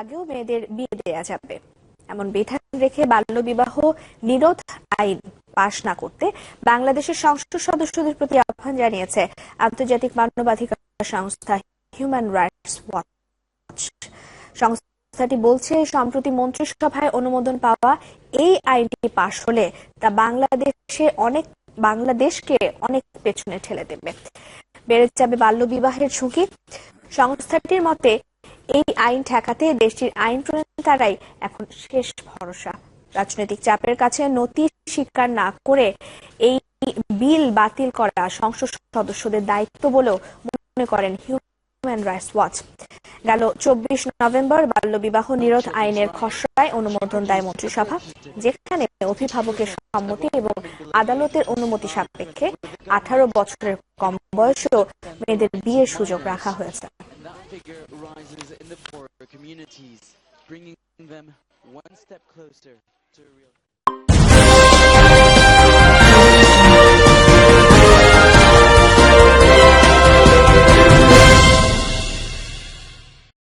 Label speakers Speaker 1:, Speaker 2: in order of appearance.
Speaker 1: আগেও মেয়েদের বিয়ে দেয়া যাবে। এমন বিধান রেখে বাল্যবিবাহ, নিরোধ আইন পাশ না করতে বাংলাদেশের সংসদ সদস্যদের প্রতি আহ্বান জানিয়েছে আন্তর্জাতিক মানবাধিকার সংস্থা হিউম্যান রাইটস ওয়াচ সংস্থাটি বলছে, সম্প্রতি মন্ত্রিসভায় অনুমোদন পাওয়া এই আইনটি পাশ হলে তা বাংলাদেশে অনেক, বাংলাদেশকে অনেক পেছনে ঠেলে দেবে। বেড়ে যাবে বাল্যবিবাহের ঝুঁকি। সংস্থাটির মতে এই আইন ঠেকাতে দেশটির আইন প্রণেতারাই এখন শেষ ভরসা। রাজনৈতিক চাপের কাছে নথি স্বীকার না করে এই বিল বাতিল করা সংসদ সদস্যদের দায়িত্ব বলেও মনে করেন হিউম্যান রাইটস ওয়াচ গেল চব্বিশ নভেম্বর বাল্যবিবাহ নিরোধ আইনের খসড়ায় অনুমোদন দেয় মন্ত্রিসভা, যেখানে অভিভাবকের সম্মতি এবং আদালতের অনুমতি সাপেক্ষে আঠারো বছরের কম বয়সেও মেয়েদের বিয়ের সুযোগ রাখা হয়েছে।
Speaker 2: Figure rises in the poorer communities, bringing them one step closer to a real.